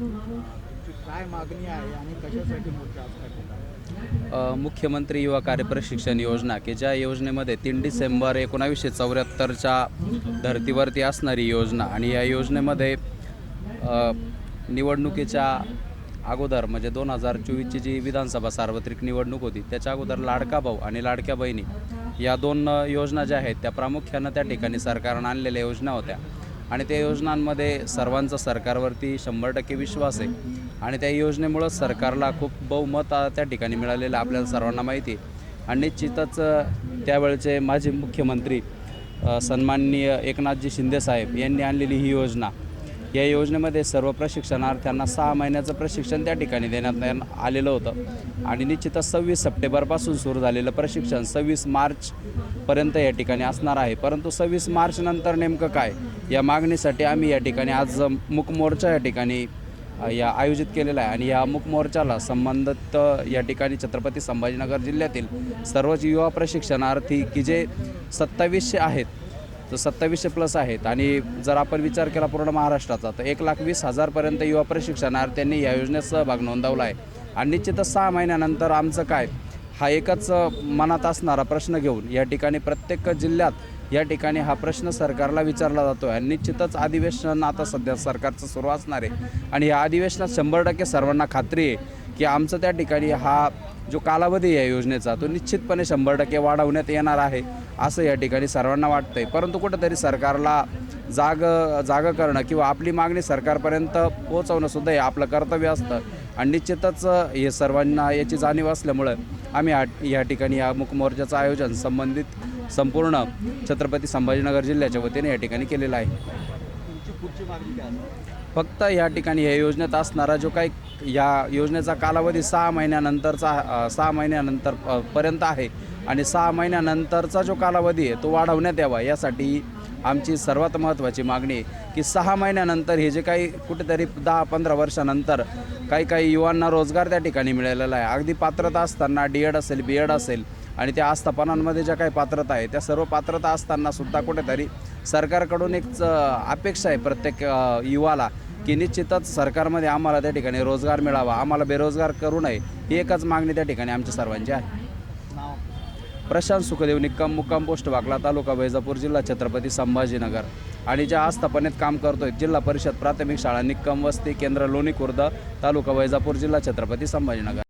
काय मागणी आहे आणि कशासाठी मोर्चा मुख्यमंत्री युवा कार्य प्रशिक्षण योजना की ज्या योजनेमध्ये तीन डिसेंबर एकोणावीसशे चौऱ्याहत्तरच्या धर्तीवरती असणारी योजना आणि या योजनेमध्ये निवडणुकीच्या अगोदर म्हणजे दोन हजार चोवीसची जी विधानसभा सार्वत्रिक निवडणूक होती त्याच्या अगोदर लाडका भाऊ आणि लाडक्या बहिणी या दोन योजना ज्या आहेत त्या प्रामुख्यानं त्या ठिकाणी सरकारनं आणलेल्या योजना होत्या. आणि त्या योजनांमध्ये सर्वांचा सरकारवरती शंभर टक्के विश्वास आहे. आणि त्या योजनेमुळं सरकारला खूप बहुमत त्या ठिकाणी मिळालेलं आपल्याला सर्वांना माहिती आहे. आणि निश्चितच त्यावेळचे माजी मुख्यमंत्री सन्माननीय एकनाथजी शिंदेसाहेब यांनी आणलेली ही योजना या योजनेमध्ये सर्व प्रशिक्षणार्थ्यांना सहा महिन्याचं प्रशिक्षण त्या ठिकाणी देण्यात आलेलं होतं. आणि निश्चितच सव्वीस सप्टेंबरपासून सुरू झालेलं प्रशिक्षण सव्वीस मार्चपर्यंत या ठिकाणी असणार आहे. परंतु सव्वीस मार्चनंतर नेमकं काय? या मागणीसाठी आम्ही या ठिकाणी आज मुकमोर्चा या ठिकाणी या आयोजित केलेला आहे. आणि या मुक मोर्चाला संबंधित या ठिकाणी छत्रपती संभाजीनगर जिल्ह्यातील सर्वच युवा प्रशिक्षणार्थी की जे सत्तावीसशे आहेत तर सत्तावीसशे प्लस आहेत. आणि जर आपण विचार केला पूर्ण महाराष्ट्राचा तर एक लाख वीस हजारपर्यंत युवा प्रशिक्षणार्थ्यांनी या योजनेत सहभाग नोंदवला आहे. आणि निश्चितच सहा महिन्यानंतर आमचं काय हा एकच मनात असणारा प्रश्न घेऊन या ठिकाणी प्रत्येक जिल्ह्यात या ठिकाणी हा प्रश्न सरकारला विचारला जातो आहे आणि निश्चितच अधिवेशन आता सध्या सरकारचं सुरू असणार आहे. आणि या अधिवेशनात शंभर टक्के सर्वांना खात्री आहे. की आमचं त्या ठिकाणी हा जो कालावधी आहे योजनेचा तो निश्चितपणे शंभर टक्के वाढवण्यात येणार आहे असं या ठिकाणी सर्वांना वाटतंय. परंतु कुठंतरी सरकारला जाग जागं करणं किंवा आपली मागणी सरकारपर्यंत पोहोचवणं सुद्धा हे आपलं कर्तव्य असतं. आणि निश्चितच हे सर्वांना याची जाणीव असल्यामुळं आम्ही या या ठिकाणी या मुकमोर्चाचं आयोजन संबंधित संपूर्ण छत्रपती संभाजीनगर जिल्ह्याच्या वतीने या ठिकाणी केलेलं आहे. तुमची पुढची मागणी काय फक्त या ठिकाणी या योजनेत असणारा जो काही या योजनेचा कालावधी सहा महिन्यानंतरचा सहा महिन्यानंतर पर्यंत आहे आणि सहा महिन्यानंतरचा जो कालावधी आहे तो वाढवण्यात यावा यासाठी आमची सर्वात महत्त्वाची मागणी आहे की सहा महिन्यानंतर हे जे काही कुठेतरी दहा पंधरा वर्षानंतर काही काही युवांना रोजगार त्या ठिकाणी मिळालेला आहे. अगदी पात्रता असताना डी एड असेल बी एड असेल आणि त्या आस्थापनांमध्ये ज्या काही पात्रता आहे त्या सर्व पात्रता असताना सुद्धा कुठेतरी सरकारकडून एक अपेक्षा आहे प्रत्येक युवाला की निश्चितच सरकारमध्ये आम्हाला त्या ठिकाणी रोजगार मिळावा आम्हाला बेरोजगार करू नये ही एकच मागणी त्या ठिकाणी आमच्या सर्वांची आहे. प्रशांत सुखदेव निक्कम मुक्काम पोस्ट वाकला तालुका वैजापूर जिल्हा छत्रपती संभाजीनगर. आणि ज्या आस्थापनेत काम करतोय जिल्हा परिषद प्राथमिक शाळा निक्कम वस्ती केंद्र लोणी खुर्द तालुका वैजापूर जिल्हा छत्रपती संभाजीनगर.